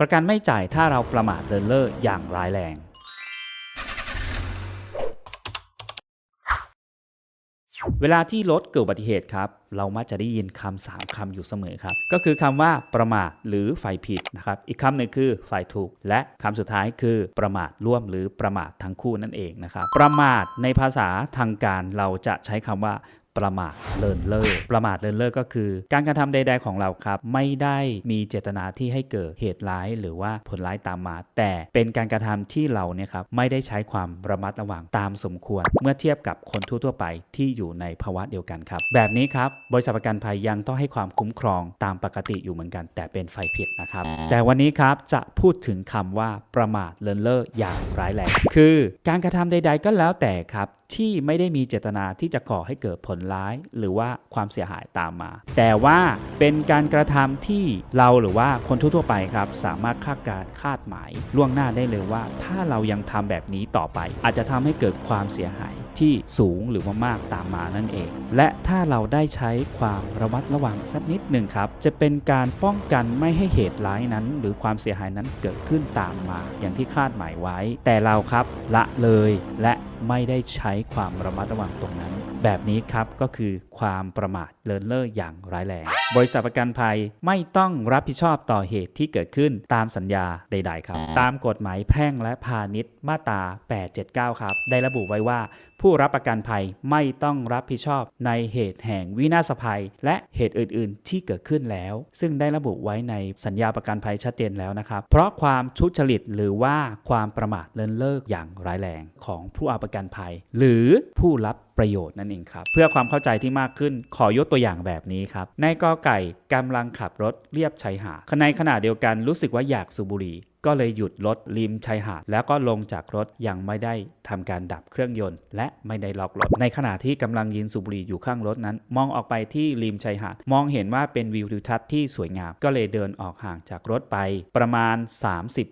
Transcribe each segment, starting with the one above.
ประกันไม่จ่ายถ้าเราประมาทเลินเล่ออย่างร้ายแรง เวลาที่รถเกิดอุบัติเหตุครับ เรามักจะได้ยินคำสามคำอยู่เสมอครับ ก็คือคำว่าประมาทหรือฝ่ายผิดนะครับ อีกคำหนึ่งคือฝ่ายถูก และคำสุดท้ายคือประมาทร่วมหรือประมาททั้งคู่นั่นเองนะครับ ประมาทในภาษาทางการเราจะใช้คำว่า ประมาทเลินเล่อประมาทเลินเล่อก็คือ การกระทำใด ๆของเราครับ ไม่ได้มีเจตนาที่ให้เกิดเหตุร้าย หรือว่าผลร้ายตามมา แต่เป็นการกระทำที่เราเนี่ยครับไม่ได้ใช้ความระมัดระวังตามสมควร เมื่อเทียบกับคนทั่วๆไปที่อยู่ในภาวะเดียวกันครับ แบบนี้ครับบริษัทประกันภัยยังต้องให้ความคุ้มครองตามปกติอยู่เหมือนกัน แต่เป็นไฟผิดนะครับ แต่วันนี้ครับจะพูดถึงคำว่าประมาทเลินเล่ออย่างร้ายแรงคือ การกระทำใด ๆ ก็แล้วแต่ครับที่ไม่ได้มีเจตนาที่จะก่อให้เกิดผลร้าย หรือว่าความเสียหายตามมา แต่ว่าเป็นการกระทำที่เราหรือว่าคนทั่วๆไปครับ สามารถคาดการคาดหมายล่วงหน้าได้เลยว่า ถ้าเรายังทำแบบนี้ต่อไป อาจจะทำให้เกิดความเสียหายที่สูงหรือว่ามากตามมานั่นเอง และถ้าเราได้ใช้ความระมัดระวังสักนิดหนึ่งครับ จะเป็นการป้องกันไม่ให้เหตุร้ายนั้น หรือความเสียหายนั้นเกิดขึ้นตามมา อย่างที่คาดหมายไว้ แต่เราครับละเลยและไม่ได้ใช้ความระมัดระวังตรงนั้น แบบนี้ครับก็คือความประมาทเลินเล่ออย่างร้ายแรง บริษัทประกันภัยไม่ต้องรับผิดชอบต่อเหตุที่เกิดขึ้นตามสัญญาใด ๆ ครับ ตามกฎหมายแพ่งและพาณิชย์มาตรา 879 ครับ ได้ระบุไว้ว่า ผู้รับประกันภัยไม่ต้องรับผิดชอบในเหตุแห่งวินาศภัย และเหตุอื่น ๆ ที่เกิดขึ้นแล้ว ซึ่งได้ระบุไว้ในสัญญาประกันภัยชัดเจนแล้วนะครับ เพราะความทุจริตหรือว่าความประมาทเลินเลิกอย่างร้ายแรงของผู้เอาประกันภัย หรือผู้รับประโยชน์นั่นเองครับ เพื่อความเข้าใจที่มากขึ้นขอยกตัวอย่างแบบนี้ครับนายกอไก่กำลังขับรถเรียบชายหาดในขณะเดียวกันรู้สึกว่าอยากสูบบุหรี่ ก็เลยหยุดรถริมชายหาด แล้วก็ลงจากรถยังไม่ได้ทำการดับเครื่องยนต์ และไม่ได้ล็อกรถ ในขณะที่กำลังยืนสูบบุหรี่อยู่ข้างรถนั้น มองออกไปที่ริมชายหาด มองเห็นว่าเป็นวิวทิวทัศน์ที่สวยงาม ก็เลยเดินออกห่างจากรถไป ประมาณ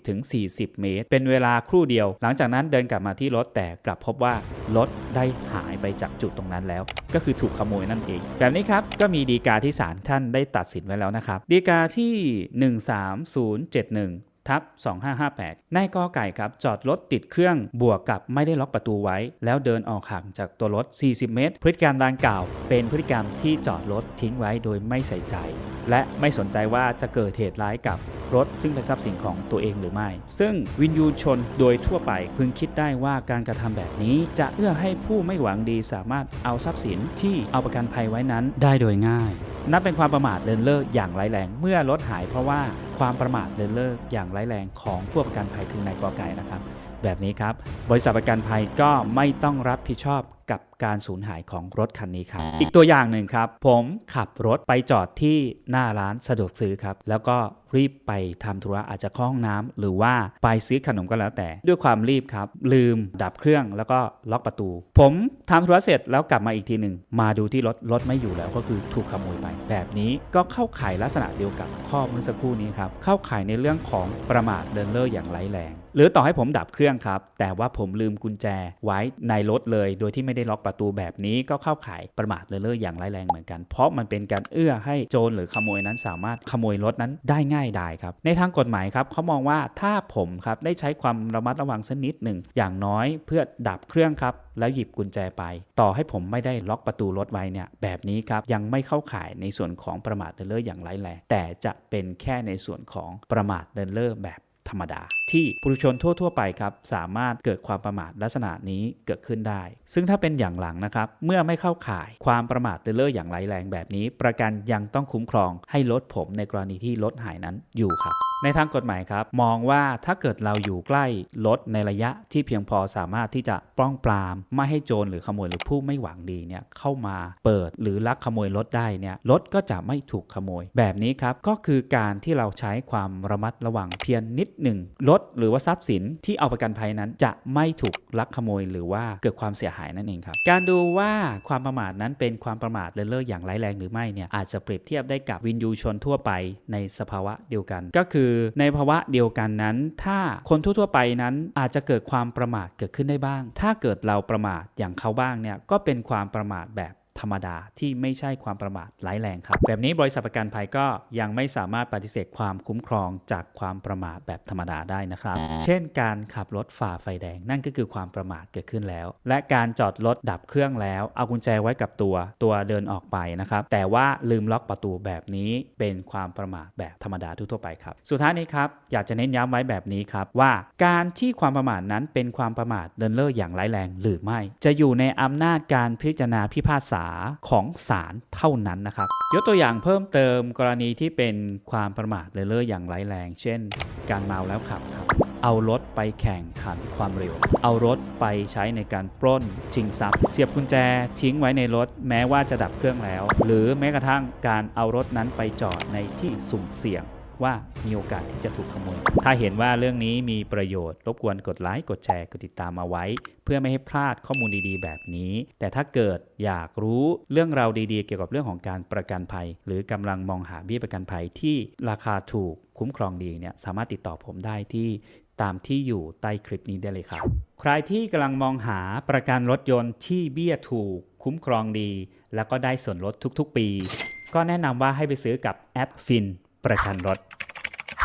30-40 เมตร เป็นเวลาครู่เดียว หลังจากนั้นเดินกลับมาที่รถแต่กลับพบว่ารถได้หายไปจากจุดตรงนั้นแล้ว ก็คือถูกขโมยนั่นเอง แบบนี้ครับก็มีดีกาที่ศาลท่านได้ตัดสินไว้แล้วนะครับ ดีกาที่ 13071 ทับ2558นายกอไก่ครับจอดรถติดเครื่องบวกกับไม่ได้ล็อกประตูไว้ แล้วเดินออกห่างจากตัวรถ 40 เมตร พฤติกรรมดังกล่าว เป็นพฤติกรรมที่จอดรถทิ้งไว้โดยไม่ใส่ใจ และไม่สนใจว่าจะเกิดเหตุร้ายกับรถ ซึ่งเป็นทรัพย์สินของตัวเองหรือไม่ ซึ่งวินยูชนโดยทั่วไปพึงคิดได้ว่าการกระทำแบบนี้ จะเอื้อให้ผู้ไม่หวังดีสามารถเอาทรัพย์สินที่เอาประกันภัยไว้นั้นได้โดยง่าย นับเป็นความประมาทเลินเล่ออย่างร้ายแรง เมื่อรถหายเพราะว่าความประมาทเลินเล่ออย่างร้ายแรงของผู้ประกันภัยคือนายกอไก่นะครับ แบบนี้ครับ บริษัทประกันภัยก็ไม่ต้องรับผิดชอบกับการสูญหายของรถคันนี้ครับ อีกตัวอย่างหนึ่งครับ ผมขับรถไปจอดที่หน้าร้านสะดวกซื้อครับ แล้วก็รีบไปทำธุระอาจจะเข้าห้องน้ำหรือว่าไปซื้อขนมก็แล้วแต่ ด้วยความรีบครับ ลืมดับเครื่องแล้วก็ล็อกประตู ผมทำธุระเสร็จแล้วกลับมาอีกทีหนึ่งมาดูที่รถรถไม่อยู่แล้วก็คือถูกขโมยไป แบบนี้ก็เข้าข่ายลักษณะเดียวกับข้อเมื่อสักครู่นี้ครับเข้าข่ายในเรื่องของประมาทเดินเล่ออย่างไร้แรง หรือต่อให้ผมดับเครื่องครับแต่ว่าผมลืมกุญแจไว้ในรถเลยโดยที่ไม่ไม่ได้ล็อกประตูแบบนี้ก็เข้าข่ายประมาทเลเล่ออย่างร้ายแรงเหมือนกัน เพราะมันเป็นการเอื้อให้โจรหรือขโมยนั้นสามารถขโมยรถนั้นได้ง่ายดายครับ ในทางกฎหมายครับเขามองว่าถ้าผมครับได้ใช้ความระมัดระวังสักนิดหนึ่งอย่างน้อยเพื่อดับเครื่องครับแล้วหยิบกุญแจไป ต่อให้ผมไม่ได้ล็อกประตูรถไว้เนี่ยแบบนี้ครับยังไม่เข้าข่ายในส่วนของประมาทเลินเล่ออย่างร้ายแรงแต่จะเป็นแค่ในส่วนของประมาทเลินเล่อแบบธรรมดา ที่ปุถุชนทั่ว ๆ ไปครับสามารถเกิดความประมาทลักษณะนี้เกิดขึ้นได้ ซึ่งถ้าเป็นอย่างหลังนะครับ เมื่อไม่เข้าข่ายความประมาทเลินเล่ออย่างร้ายแรงแบบนี้ ประกันยังต้องคุ้มครองให้รถผมในกรณีที่รถหายนั้นอยู่ครับในทางกฎหมายครับ มองว่าถ้าเกิดเราอยู่ใกล้รถในระยะที่เพียงพอสามารถที่จะป้องปราม ไม่ให้โจรหรือขโมยหรือผู้ไม่หวังดีเนี่ยเข้ามาเปิดหรือลักขโมยรถได้เนี่ยรถก็จะไม่ถูกขโมย แบบนี้ครับก็คือการที่เราใช้ความระมัดระวังเพียงนิดหนึ่งรถหรือว่าทรัพย์สินที่เอาประกันภัยนั้น จะไม่ถูกลักขโมยหรือว่าเกิดความเสียหายนั่นเองครับ การดูว่าความประมาทนั้นเป็นความประมาทเลินเล่ออย่างร้ายแรงหรือไม่เนี่ยอาจจะเปรียบเทียบได้กับวินยูชนทั่วไปในสภาวะเดียวกัน ก็คือในภาวะเดียวกันนั้น ถ้าคนทั่วๆไปนั้นอาจจะเกิดความประมาทเกิดขึ้นได้บ้าง ถ้าเกิดเราประมาทอย่างเขาบ้างเนี่ยก็เป็นความประมาทแบบ ธรรมดาที่ไม่ใช่ความประมาทร้ายแรงครับ แบบนี้บริษัทประกันภัยก็ยังไม่สามารถปฏิเสธความคุ้มครองจากความประมาทแบบธรรมดาได้นะครับ เช่น การขับรถฝ่าไฟแดงนั่นก็คือความประมาทเกิดขึ้นแล้ว และการจอดรถดับเครื่องแล้ว เอากุญแจไว้กับตัวตัวเดินออกไปนะครับ แต่ว่าลืมล็อกประตูแบบนี้เป็นความประมาทแบบธรรมดาทั่วไปครับสุดท้ายนี้ครับอยากจะเน้นย้ำไว้แบบนี้ครับว่าการที่ความประมาทนั้นเป็นความประมาทเดินเล่ออย่างร้ายแรง หรือไม่ จะอยู่ในอำนาจการพิจารณาพิพากษาของศาลเท่านั้นนะครับ ยกตัวอย่างเพิ่มเติมกรณีที่เป็นความประมาทเดินเล่ออย่างร้ายแรง เช่น การเมาแล้วขับครับ เอารถไปแข่งขันความเร็ว เอารถไปใช้ในการปล้นชิงทรัพย์ เสียบกุญแจทิ้งไว้ในรถ แม้ว่าจะดับเครื่องแล้ว หรือแม้กระทั่งการเอารถนั้นไปจอดในที่สุ่มเสี่ยง ว่ามีโอกาสที่จะถูกขโมย ถ้าเห็นว่าเรื่องนี้มีประโยชน์ รบกวนกดไลค์ กดแชร์ กดติดตามมาไว้ เพื่อไม่ให้พลาดข้อมูลดีๆ แบบนี้ แต่ถ้าเกิดอยากรู้เรื่องราวดีๆ เกี่ยวกับเรื่องของการประกันภัย หรือกำลังมองหาเบี้ยประกันภัยที่ราคาถูกคุ้มครองดีเนี่ยสามารถติดต่อผมได้ที่ตามที่อยู่ใต้คลิปนี้ได้เลยครับ ใครที่กำลังมองหาประกันรถยนต์ที่เบี้ยถูก คุ้มครองดี แล้วก็ได้ส่วนลดทุกๆปี ก็แนะนำว่าให้ไปซื้อกับแอปฟิน ประกันรถ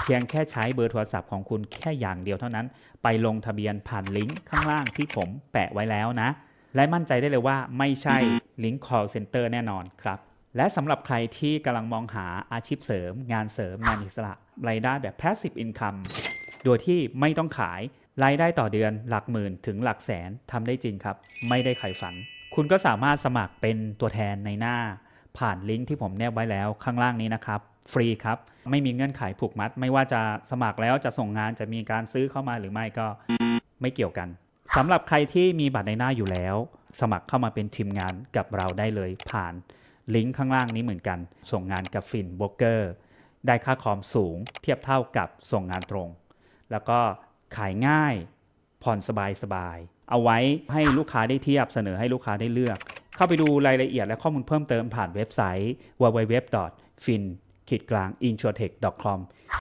เพียงแค่ใช้เบอร์โทรศัพท์ของคุณแค่อย่างเดียวเท่านั้น ไปลงทะเบียนผ่านลิงก์ข้างล่างที่ผมแปะไว้แล้วนะ และมั่นใจได้เลยว่าไม่ใช่ลิงก์ call center แน่นอนครับและสำหรับใครที่กำลังมองหาอาชีพเสริม งานเสริมงานอิสระ รายได้แบบ passive income โดยที่ไม่ต้องขาย รายได้ต่อเดือนหลักหมื่นถึงหลักแสนทำได้จริงครับ ไม่ได้ไขฝัน คุณก็สามารถสมัครเป็นตัวแทนในหน้า ผ่านลิงก์ที่ผมแนบไว้แล้วข้างล่างนี้นะครับ ฟรีครับ ไม่มีเงื่อนไขผูกมัด ไม่ว่าจะสมัครแล้วจะส่งงานจะมีการซื้อเข้ามาหรือไม่ก็ไม่เกี่ยวกันสำหรับใครที่มีบัตรในหน้าอยู่แล้ว สมัครเข้ามาเป็นทีมงานกับเราได้เลยผ่านลิงก์ข้างล่างนี้เหมือนกัน ส่งงานกับฟินโบรกเกอร์ได้ค่าคอมสูง เทียบเท่ากับส่งงานตรง แล้วก็ขายง่ายผ่อนสบายสบายเอาไว้ให้ลูกค้าได้เทียบเสนอให้ลูกค้าได้เลือก เข้าไปดูรายละเอียดและข้อมูลเพิ่มเติมผ่านเว็บไซต์ www.fin ขีดกลาง insurtech.com